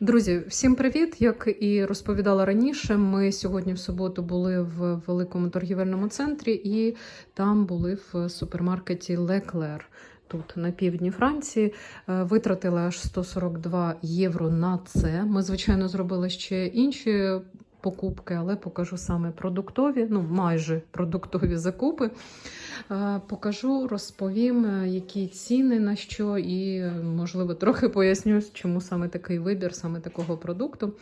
Друзі, всім привіт! Як і розповідала раніше, ми сьогодні в суботу були в великому торгівельному центрі і там були в супермаркеті Леклер. Тут на півдні Франції Е, витратили аж 142 євро на це. Ми, звичайно, зробили ще інші покупки, але покажу саме продуктові, ну майже продуктові закупи. Е, Покажу, розповім, е, які ціни на що, і, можливо, трохи поясню, чому саме такий вибір, саме такого продукту.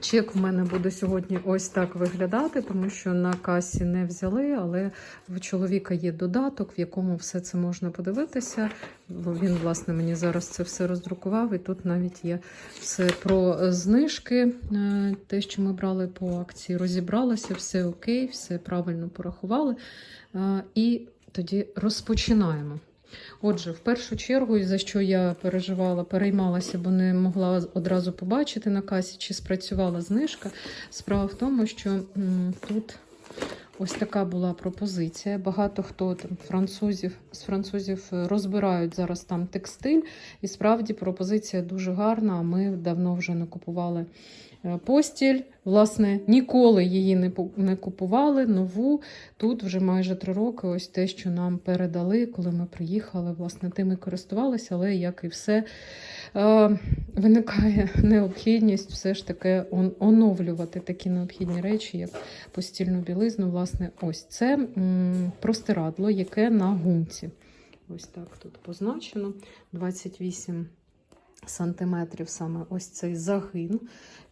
Чек в мене буде сьогодні ось так виглядати, тому що на касі не взяли, але в чоловіка є додаток, в якому все це можна подивитися. Він, власне, мені зараз це все роздрукував, і тут навіть є все про знижки. Е, Те, що ми брали по акції, розібралося, все окей, все правильно порахували. Е, І тоді розпочинаємо. Отже, в першу чергу, за що я переживала, переймалася, бо не могла одразу побачити на касі, чи спрацювала знижка. Справа в тому, що тут ось така була пропозиція. Багато хто там французів з французів розбирають зараз там текстиль, і справді пропозиція дуже гарна. а Ми давно вже не купували постіль. Власне, ніколи її не не купували. Нову тут вже майже три роки. Ось те, що нам передали, коли ми приїхали. Власне, тим і користувалися, але як і все. е, Виникає необхідність все ж таки оновлювати такі необхідні речі, як постільну білизну. Власне, ось це простирадло, яке на гумці. Ось так тут позначено. 28 сантиметрів саме ось цей загин.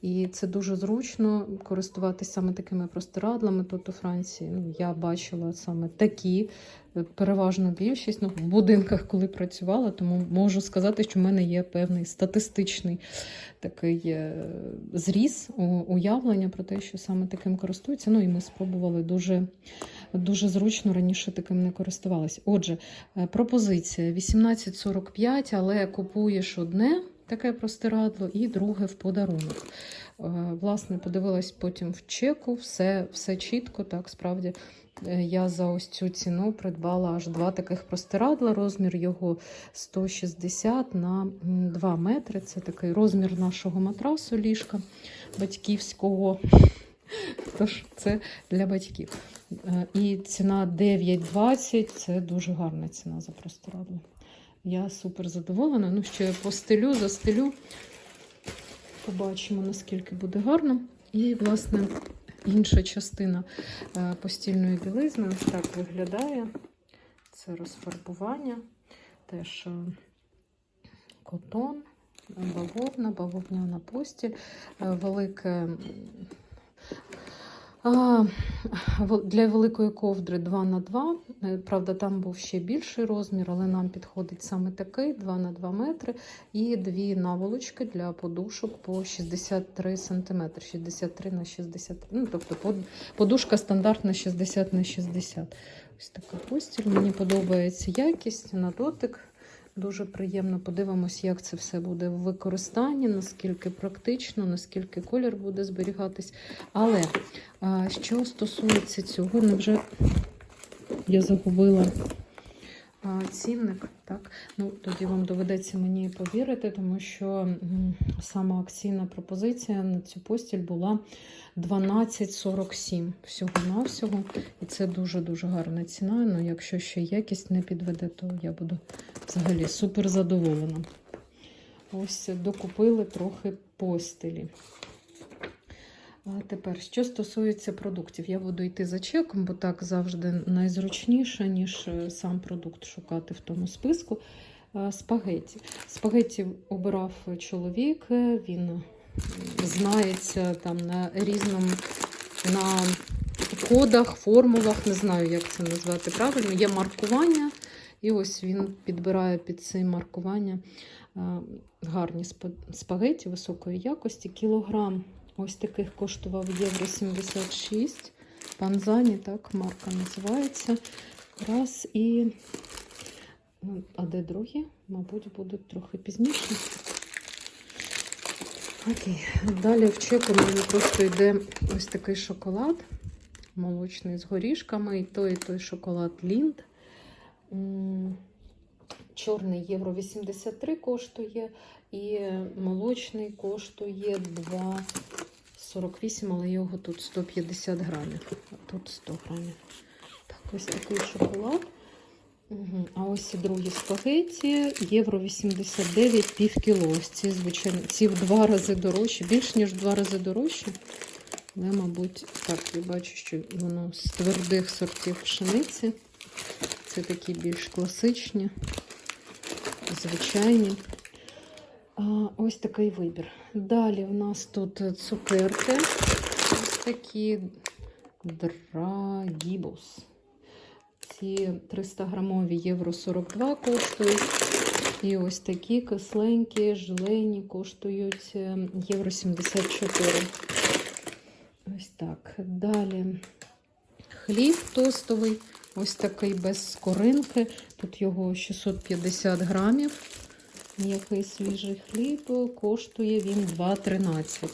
І це дуже зручно користуватися саме такими простирадлами. Тут у Франції ну, я бачила саме такі, е, переважно більшість ну, в будинках, коли працювала, тому можу сказати, що в мене є певний статистичний такий е, зріз, уявлення про те, що саме таким користуються. Ну і ми спробували дуже, дуже зручно раніше таким не користувалися. Отже, е, пропозиція 18,45, але купуєш одне. Таке простирадло, і друге в подарунок. Е, Власне, подивилась потім в чеку, все, все чітко, так справді. Е, Я за ось цю ціну придбала аж два таких простирадла. Розмір його 160 на 2 метри. Це такий розмір нашого матрасу ліжка батьківського. Тож це для батьків. Е, І ціна 9,20 це дуже гарна ціна за простирадло. Я супер задоволена. Ну, ще постелю, застелю. Побачимо, наскільки буде гарно. І, власне, інша частина е, постільної білизни ось так виглядає. Це розфарбування, теж е, котон, бавовна, бавовняна постіль, е, велике. Для великої ковдри 2 на 2 Е, Правда, там був ще більший розмір, але нам підходить саме такий 2 на 2 метри. І дві наволочки для подушок по 63 см, 63 на 63. Ну, тобто под- подушка стандартна 60 на 60. Ось така постіль. Мені подобається якість на дотик. Дуже приємно подивимось, як це все буде в використанні, наскільки практично, наскільки колір буде зберігатись. Але що стосується цього, невже я загубила цінник, так? Ну, тоді вам доведеться мені повірити, тому що сама акційна пропозиція на цю постіль була 12,47 всього-навсього. І це дуже-дуже гарна ціна. Ну, якщо ще якість не підведе, то я буду взагалі супер задоволена. Ось докупили трохи постелі. А тепер, що стосується продуктів, я буду йти за чеком, бо так завжди найзручніше, ніж е, сам продукт шукати в тому списку. А, Спагеті. Спагеті обирав чоловік, е, він знається там на різному на кодах, формулах, не знаю, як це назвати правильно. Є маркування, і ось він підбирає під це маркування е, гарні спа- спагеті високої якості. Кілограм ось таких коштував євро 76. Панзані, так, марка називається. Раз і. ну, А де другі? Мабуть, будуть трохи пізніше. Окей. Далі в чеку мені просто йде ось такий шоколад молочний з горішками. І той, і той шоколад Лінд. Чорний євро 83 коштує, і молочний коштує 2,48, але його тут 150 грамів. А тут 100 грамів. Так, ось такий шоколад. Угу. А ось і другі спагеті, євро 89, пів кіло. Ось ці, звичайно, ці в два рази дорожчі, більш ніж в два рази дорожчі. Але, мабуть, так, я бачу, що воно з твердих сортів пшениці. Це такі більш класичні, звичайні. А, ось такий вибір. Далі в нас тут цукерки. Ось такі драгібус. Ці 300 грамові євро 42 коштують. І ось такі кисленькі, желейні коштують е, євро 74. Ось так. Далі хліб тостовий, ось такий без скоринки. Тут його 650 грамів. Який свіжий хліб, коштує він 2,13.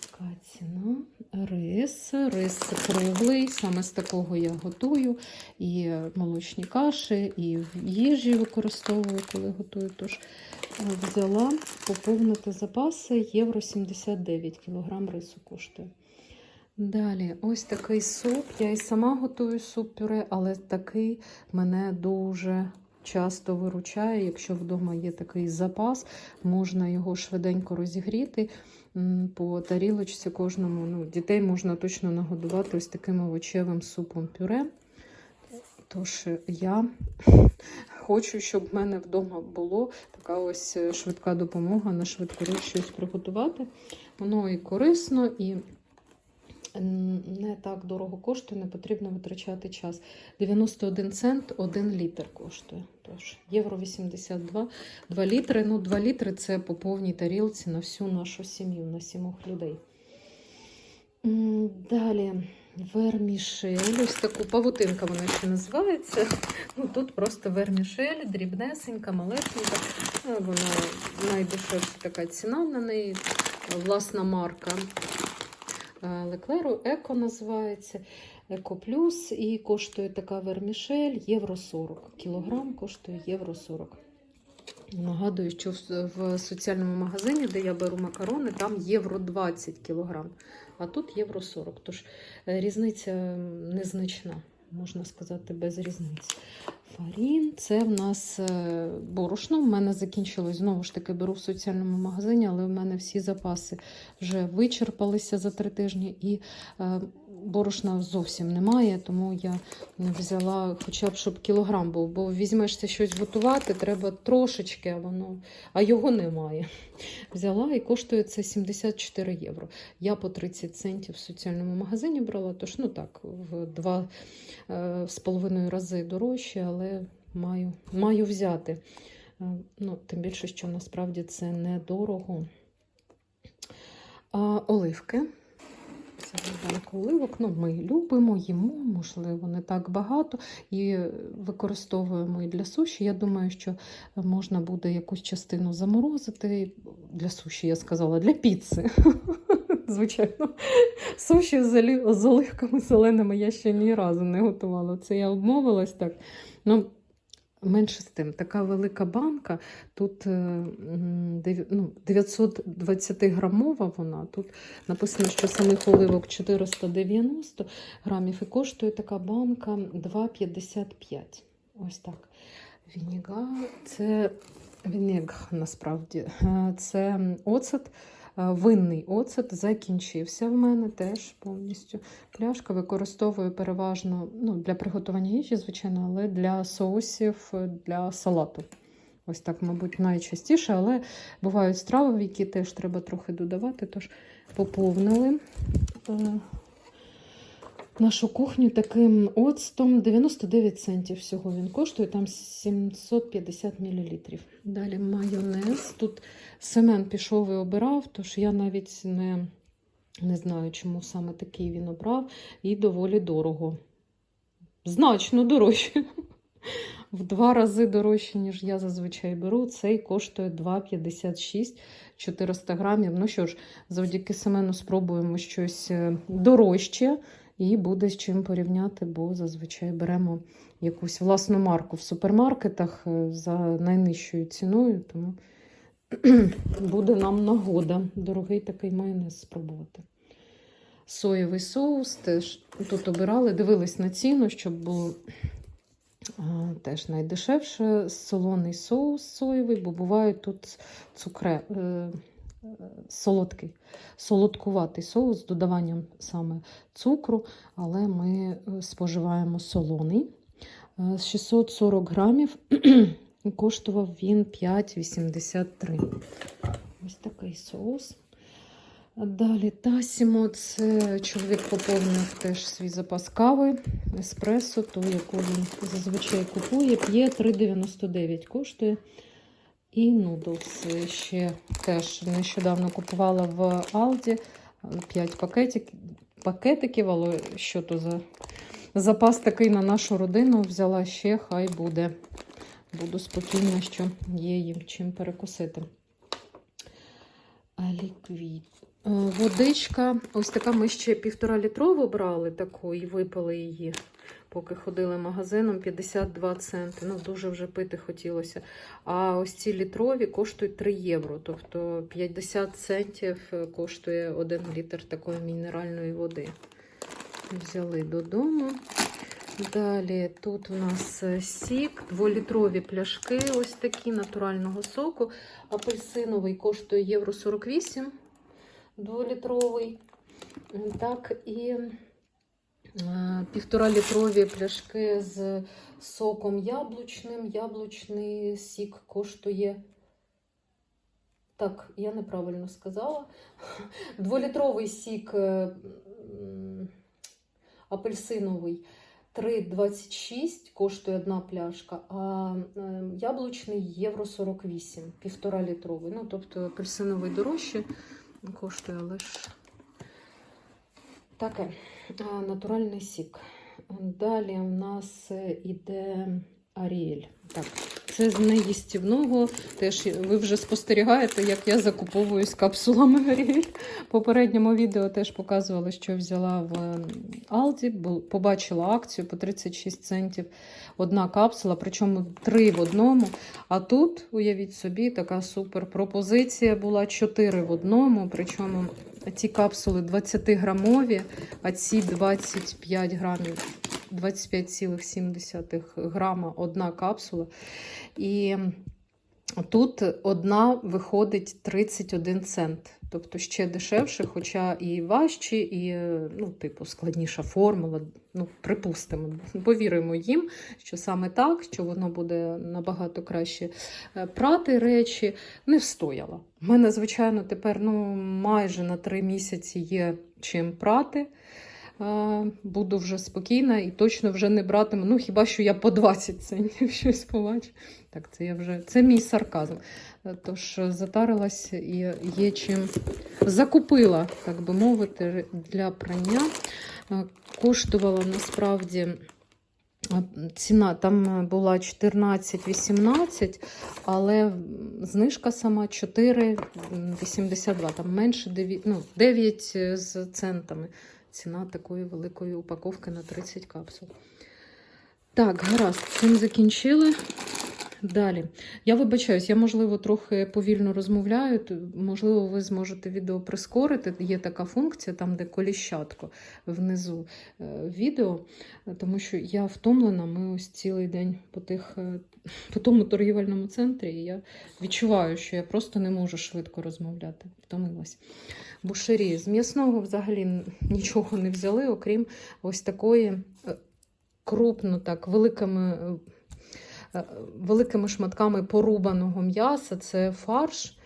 Така ціна. Рис. Рис круглий, саме з такого я готую. І молочні каші, і в їжі використовую, коли готую. Тож е, взяла поповнити запаси євро 79 кілограм рису коштує. Далі, ось такий суп. Я і сама готую суп-пюре, але такий мене дуже часто виручає. Якщо вдома є такий запас, можна його швиденько розігріти по тарілочці кожному. Ну, дітей можна точно нагодувати ось таким овочевим супом пюре. Тож я хочу, щоб в мене вдома було така ось швидка допомога на швидку щось приготувати. Воно і корисно, і не так дорого коштує, не потрібно витрачати час. 91 цент 1 літр коштує. Тож, євро 82, 2 літри. Ну, 2 літри це по повній тарілці на всю нашу сім'ю, на сімох людей. Далі вермішель. Ось таку павутинка вона ще називається. Ну, тут просто вермішель, дрібнесенька, малесенька. Вона найдешевша така ціна на неї, власна марка. Леклеру Еко називається. Еко Плюс і коштує така вермішель євро 40. Кілограм коштує євро 40. Нагадую, що в- в соціальному магазині, де я беру макарони, там євро 20 кілограм, а тут євро 40. Тож е, різниця незначна, можна сказати, без різниці. Фарін це в нас е, борошно. В мене закінчилось знову ж таки беру в соціальному магазині, але в мене всі запаси вже вичерпалися за три тижні, і е, борошна зовсім немає, тому я не взяла хоча б щоб кілограм був, бо візьмешся щось готувати, треба трошечки, а воно, а його немає. Взяла і коштує це 74 євро. Я по 30 центів в соціальному магазині брала, тож ну так, в два е, з половиною рази дорожче, але маю, маю взяти. Е, Ну, тим більше, що насправді це недорого. Оливки. Це оливок. Ну, ми любимо, їмо, можливо, не так багато. І використовуємо і для суші. Я думаю, що можна буде якусь частину заморозити. Для суші, я сказала, для піци. Звичайно, суші з оливками зеленими я ще ні разу не готувала. Це я обмовилась так. Ну, менше з тим, така велика банка, тут е, ну, 920 грамова вона. Тут написано, що самих оливок 490 грамів і коштує така банка 2,55. Ось так. Вініга це вінег насправді. Е, Це оцет. Е, Винний оцет закінчився в мене теж повністю. Пляшка використовую переважно ну, для приготування їжі, звичайно, але для соусів, е, для салату. Ось так, мабуть, найчастіше, але бувають страви, які теж треба трохи додавати. Тож поповнили е, нашу кухню таким оцтом. 99 центів всього він коштує, там 750 мл. Далі майонез. Тут Семен пішов і обирав, тож я навіть не, не знаю, чому саме такий він обрав. І доволі дорого. Значно дорожче. В два рази дорожче, ніж я зазвичай беру. Цей коштує 2,56 400 грамів. Ну що ж, завдяки Семену спробуємо щось е, дорожче. І буде з чим порівняти, бо зазвичай беремо якусь власну марку в супермаркетах е, за найнижчою ціною, тому буде нам нагода дорогий такий майонез спробувати. Соєвий соус теж тут обирали, дивились на ціну, щоб було теж найдешевше. Солоний соус соєвий, бо буває тут цукре, е, солодкий, солодкуватий соус з додаванням саме цукру, але ми е, споживаємо солоний. Е, з 640 грамів коштував він 5,83. Ось такий соус. Далі Тасімо, це чоловік поповнив теж свій запас кави, еспресо, ту, яку він зазвичай купує, п'є 3,99 коштує. І нудлс ще теж нещодавно купувала в Алді 5 пакетик, пакетиків, але що то за запас такий на нашу родину взяла ще, хай буде. Буду спокійна, що є їм чим перекусити. Ліквід. Е, Водичка, ось така ми ще півтора літрову брали таку і випили її, поки ходили магазином 52 центи. Ну, дуже вже пити хотілося. А ось ці літрові коштують 3 євро. Тобто 50 центів коштує 1 літр такої мінеральної води. Взяли додому. Далі тут у нас е, сік, дволітрові пляшки, ось такі натурального соку. Апельсиновий коштує євро 48 дволітровий. Так, і е, півторалітрові пляшки з соком яблучним. Яблучний сік коштує. Так, я неправильно сказала. Дволітровий сік е, апельсиновий 3,26 коштує одна пляшка, а е, яблучний євро 48, півтора літровий. Ну, тобто апельсиновий дорожче коштує, ж таке натуральний сік. Далі у нас е, іде Аріель. Так, це з неїстівного. Теж ви вже спостерігаєте, як я закуповуюсь капсулами Аріель. В попередньому відео теж показувала, що взяла в Алді, побачила акцію по 36 центів одна капсула, причому три в одному. А тут, уявіть собі, така супер пропозиція була 4 в одному. Причому ці капсули 20-грамові, а ці 25 грамів. 25,7 грама одна капсула. І тут одна виходить 31 цент. Тобто ще дешевше, хоча і важче, і ну, типу, складніша формула. Ну, припустимо, повіримо їм, що саме так, що воно буде набагато краще е, прати речі, не встояла. У мене, звичайно, тепер ну, майже на три місяці є чим прати. Е, Буду вже спокійна і точно вже не братиму. Ну, хіба що я по 20 центів щось побачу. Так, це я вже це мій сарказм. Тож затарилась і є чим закупила, так би мовити, для прання. Е, Коштувала насправді. е, Ціна там була 14,18, але знижка сама 4,82, там менше 9, ну, 9 з центами. Ціна такої великої упаковки на 30 капсул. Так, гаразд, цим закінчили. Далі. Я вибачаюсь, я, можливо, трохи повільно розмовляю. Можливо, ви зможете відео прискорити. Є така функція, там, де коліщатко внизу е, відео, тому що я втомлена. Ми ось цілий день по тих, е, по тому торгівельному центрі, і я відчуваю, що я просто не можу швидко розмовляти. Втомилась. Бушері. З м'ясного взагалі нічого не взяли, окрім ось такої е, крупно, так, великими. Е, Великими шматками порубаного м'яса це фарш,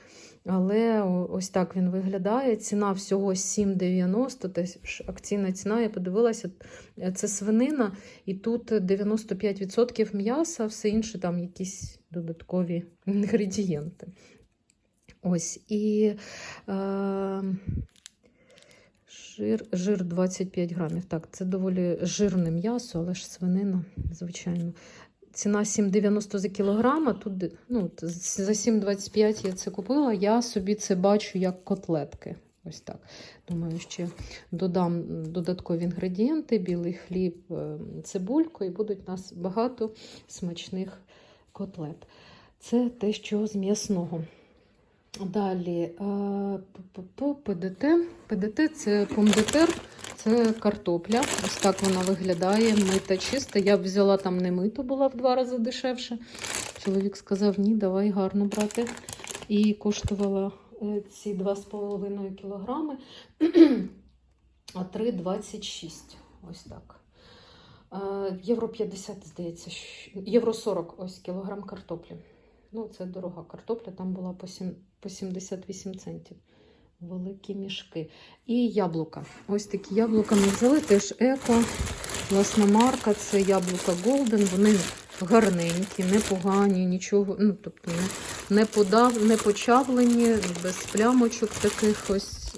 але ось так він виглядає. Ціна всього 7,90, теж акційна ціна, я подивилася, е, це свинина, і тут 95% м'яса, все інше там якісь додаткові інгредієнти. Ось і е, жир, жир 25 грамів. Так, це доволі жирне м'ясо, але ж свинина, звичайно. Ціна 7,90 за кілограм, а тут ну, за 7,25 я це купила. Я собі це бачу як котлетки. Ось так. Думаю, ще додам додаткові інгредієнти, білий хліб, е, цибульку, і будуть у нас багато смачних котлет. Це те, що з м'ясного. Далі е, ПДТ. ПДТ це помдетер, це картопля. Ось так вона виглядає. Мита чиста. Я б взяла там не миту, була в два рази дешевше. Чоловік сказав: ні, давай гарно брати. І коштувала е, ці 2,5 кілограми, а 3,26. Ось так. Е, Євро 50, здається, євро 40 ось кілограм картоплі. Ну, це дорога картопля, там була по 78 центів. Великі мішки. І яблука. Ось такі яблука ми взяли, теж еко. Власна марка, це яблука Golden. Вони гарненькі, непогані, нічого, ну, тобто не, не, подав, не почавлені, без плямочок таких ось.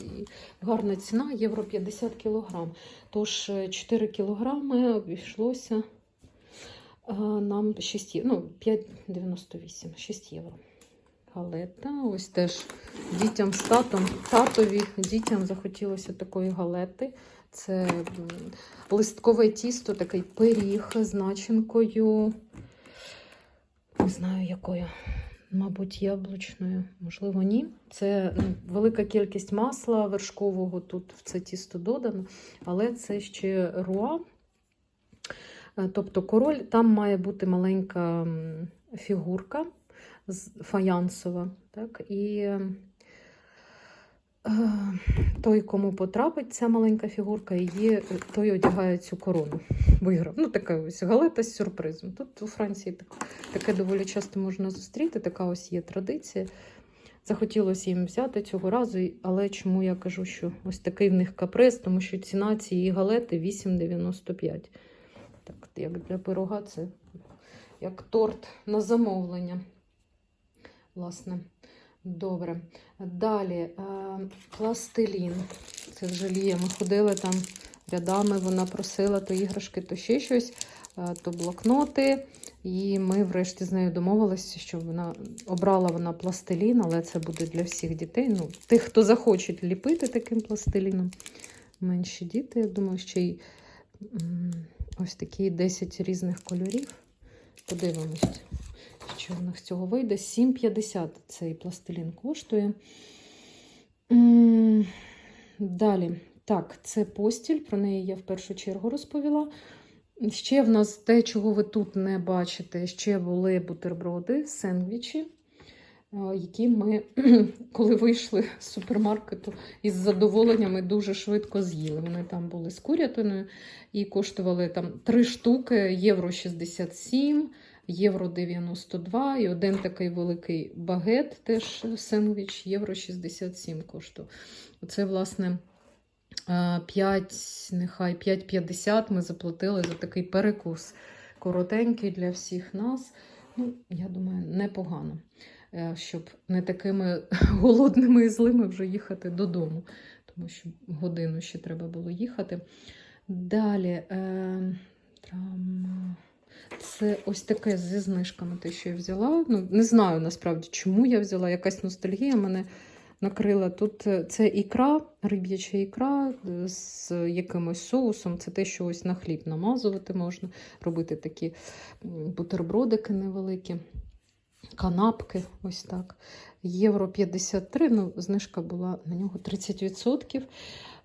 Гарна ціна, євро 50 кілограм. Тож е, 4 кілограми обійшлося нам 6 ну, 5,98, 6 євро. Галета. Ось теж дітям з татом, татові, дітям захотілося такої галети. Це листкове тісто, такий пиріг з начинкою. Не знаю якою. Мабуть, яблучною, можливо, ні. Це велика кількість масла вершкового тут в це тісто додано, але це ще руа. Е, Тобто король, там має бути маленька фігурка фаянсова. Так? І е, той, кому потрапить ця маленька фігурка, її, е, той одягає цю корону. Виграв. Ну, така ось галета з сюрпризом. Тут у Франції так, таке доволі часто можна зустріти, така ось є традиція. Захотілося їм взяти цього разу, але чому я кажу, що ось такий в них каприз, тому що ціна цієї галети 8,95. Так, як для пирога, це як торт на замовлення. Власне, добре. Далі е, пластилін. Це вже Лія. Ми ходили там рядами, вона просила то іграшки, то ще щось, е, то блокноти. І ми врешті з нею домовилися, що вона обрала вона пластилін, але це буде для всіх дітей. Ну, тих, хто захочуть ліпити таким пластиліном. Менші діти, я думаю, ще й ось такі 10 різних кольорів. Подивимось, що в них з цього вийде. 7,50 цей пластилін коштує. Далі. Так, це постіль, про неї я в першу чергу розповіла. Ще в нас те, чого ви тут не бачите, ще були бутерброди, сендвічі, е, які ми, коли вийшли з супермаркету, із задоволенням ми дуже швидко з'їли. Вони там були з курятиною і коштували там 3 штуки, євро 67, євро 92 і один такий великий багет, теж сендвіч, євро 67 коштував. Оце, власне, 5, нехай 5,50 ми заплатили за такий перекус коротенький для всіх нас. Ну, я думаю, непогано, е, щоб не такими голодними і злими вже їхати додому, тому що годину ще треба було їхати. Далі е, це ось таке зі знижками, те, що я взяла. Ну, не знаю насправді, чому я взяла. Якась ностальгія мене накрила. Тут е, це ікра, риб'яча ікра е, з якимось соусом. Це те, що ось на хліб намазувати можна, робити такі бутербродики невеликі, канапки, ось так. Євро 53, ну, знижка була на нього 30%.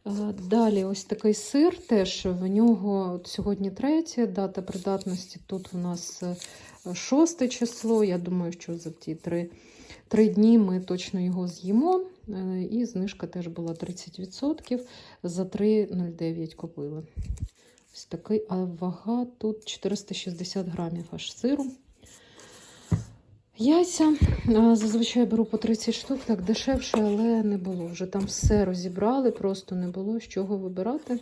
Е, Далі ось такий сир теж в нього сьогодні третє, дата придатності тут у нас е, шосте число. Я думаю, що за ті три, три дні ми точно його з'їмо. Е, І знижка теж була 30%. За 3,09 купили. Ось такий, а вага тут 460 грамів аж сиру. Яйця зазвичай беру по 30 штук, так дешевше, але не було. Вже там все розібрали, просто не було з чого вибирати.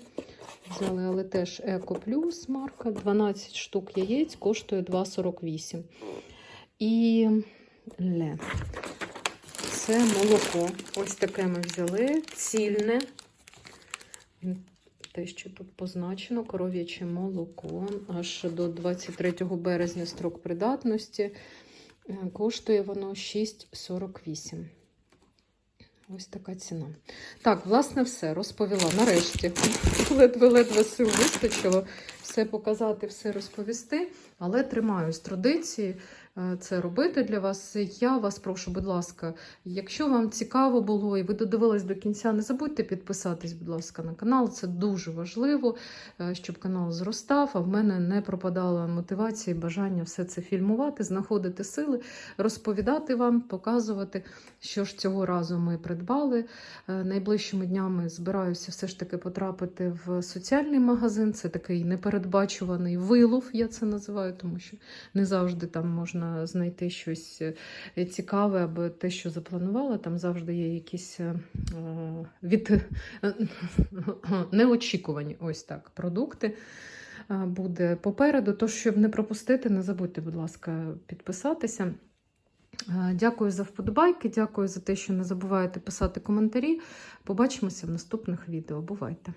Взяли, але теж Еко Плюс марка. 12 штук яєць коштує 2,48. І ле. Це молоко. Ось таке ми взяли. Цільне. Те, що тут позначено, коров'яче молоко. Аж до 23 березня строк придатності. Е, Коштує воно 6,48. Ось така ціна. Так, власне, все розповіла. Нарешті ледве-ледве сил вистачило все показати, все розповісти, але тримаюсь традиції це робити для вас. Я вас прошу, будь ласка, якщо вам цікаво було і ви додивились до кінця, не забудьте підписатись, будь ласка, на канал. Це дуже важливо, е, щоб канал зростав. А в мене не пропадала мотивація і бажання все це фільмувати, знаходити сили, розповідати вам, показувати, що ж цього разу ми придбали. Е, Найближчими днями збираюся все ж таки потрапити в соціальний магазин. Це такий непередбачуваний вилов, я це називаю, тому що не завжди там можна знайти щось е, цікаве або те, що запланувала. Там завжди є якісь е, від неочікувані ось так продукти. е, Буде попереду. Тож, щоб не пропустити, не забудьте, будь ласка, підписатися. Е, Дякую за вподобайки, дякую за те, що не забуваєте писати коментарі. Побачимося в наступних відео. Бувайте!